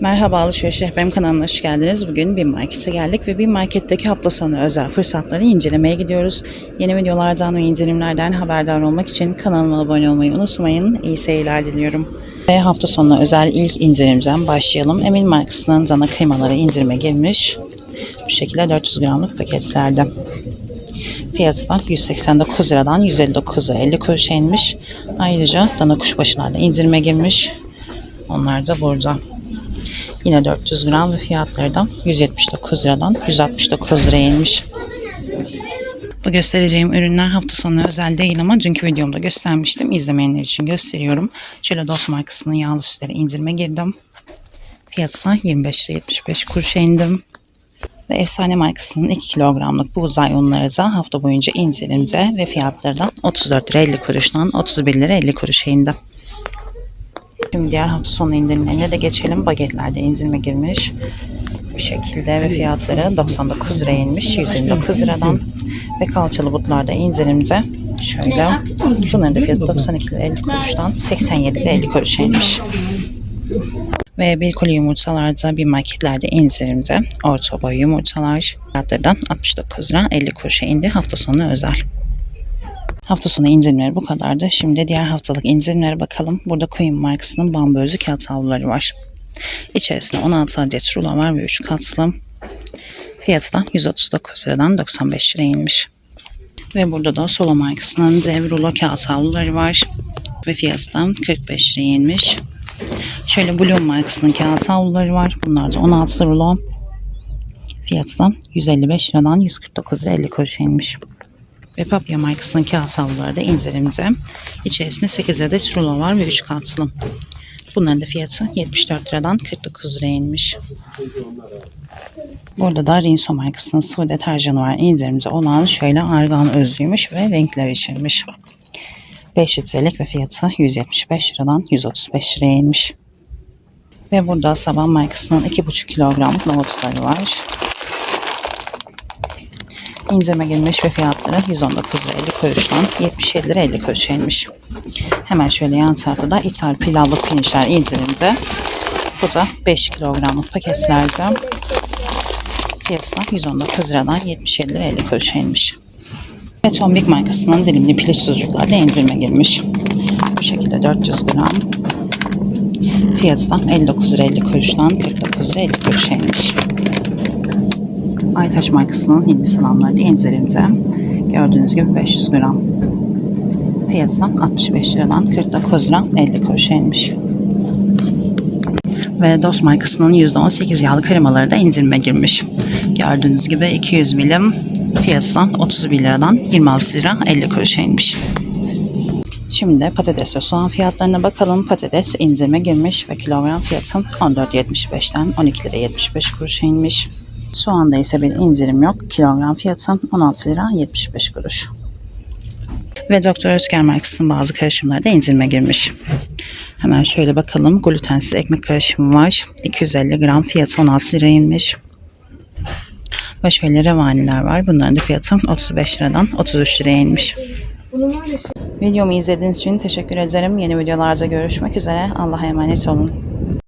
Merhaba Alışveriş Rehberim kanalına hoş geldiniz. Bugün bir markete geldik ve bir marketteki hafta sonu özel fırsatları incelemeye gidiyoruz. Yeni videolardan ve indirimlerden haberdar olmak için kanalıma abone olmayı unutmayın. İyi seyirler diliyorum. Ve hafta sonu özel ilk indirimden başlayalım. Emin markasının dana kıymaları indirime girmiş. Bu şekilde 400 gramlık paketlerde. Fiyatı 189 liradan 159 lira 50 kuruşa inmiş. Ayrıca dana kuşbaşılarda indirime girmiş. Onlar da burada. Yine 400 gram ve fiyatları da 179 liradan 169 liraya inmiş. Bu göstereceğim ürünler hafta sonu özel değil ama dünkü videomda göstermiştim. İzlemeyenler için gösteriyorum. Şöyle Dost markasının yağlı sütleri indirime girdim. Fiyatı 25 lira 75 kuruşa indim. Ve efsane markasının 2 kilogramlık buğday unları da hafta boyunca indirimde ve fiyatları da 34 lira 50 kuruştan 31 lira 50 kuruşa indi. Şimdi diğer hafta sonu indirimlerine de geçelim. Bagetlerde indirime girmiş. Bu şekilde ve fiyatları 99 liraya inmiş. 129 liradan. Ve kalçalı butlarda indirimde. Şöyle. Bunların da fiyatı 92 lira 50 kuruştan 87 lira 50 kuruşa inmiş. Ve bir koli yumurtalarda bir marketlerde indirimde. Orta boy yumurtalar fiyatlardan 69 lira 50 kuruşa indi. Hafta sonu özel. Hafta sonu indirimleri bu kadardı. Şimdi diğer haftalık indirimlere bakalım. Burada Queen markasının bambu özü kağıt havluları var. İçerisinde 16 adet rulo var ve 3 katlı. Fiyatı da 139 liradan 95 liraya inmiş. Ve burada da Solo markasının dev rulo kağıt havluları var. Ve fiyatı da 45 liraya inmiş. Şöyle Bloom markasının kağıt havluları var. Bunlar da 16 rulo. Fiyatı da 155 liradan 149 lira 50 kuruşa inmiş ve Papya markasının kağıt havluları da indirimde. İçerisinde 8 adet rulo var ve 3 katlı. Bunların da fiyatı 74 liradan 49 liraya inmiş. Burada da Rinso markasının sıvı deterjanı var. indirimde olan şöyle argan özlüymüş ve renkler içilmiş. 5 litrelik ve fiyatı 175 liradan 135 liraya inmiş. Ve burada Saban markasının 2,5 kilogramlık nohutları var indirime girmiş ve fiyatları 119 lira 50 kuruştan 77 lira 50 kuruşa. Hemen şöyle yan tarafta da ithal pilavlı pirinçler indirimde. Bu da 5 kilogramlık paketlerde. Fiyatı 119 liradan 77 lira 50 kuruşa inmiş. Ve Tombik markasının dilimli piliç sucuklar da indirime girmiş. Bu şekilde 400 gram. Fiyatı da 59 lira 50 kuruştan 49 lira 50 kuruşa. Aytaç markasının hindi salamları da indirimde. Gördüğünüz gibi 500 gram. Fiyatı 65 liradan 49 lira 50 kuruşa inmiş. Ve Dost markasının %18 yağlı kremaları da indirime girmiş. Gördüğünüz gibi 200 milim fiyatı 31 liradan 26 lira 50 kuruşa inmiş. Şimdi patates ve soğan fiyatlarına bakalım. Patates indirime girmiş ve kilogram fiyatı 14.75'ten 12 lira 75 kuruşa inmiş. Soğanda ise bir indirim yok. Kilogram fiyatı 16 lira 75 kuruş. Ve Doktor Özker markasının bazı karışımları da indirime girmiş. Hemen şöyle bakalım. Glutensiz ekmek karışımı var. 250 gram fiyatı 16 lira inmiş. Ve şöyle revaniler var. Bunların da fiyatı 35 liradan 33 liraya inmiş. Videomu izlediğiniz için teşekkür ederim. Yeni videolarda görüşmek üzere. Allah'a emanet olun.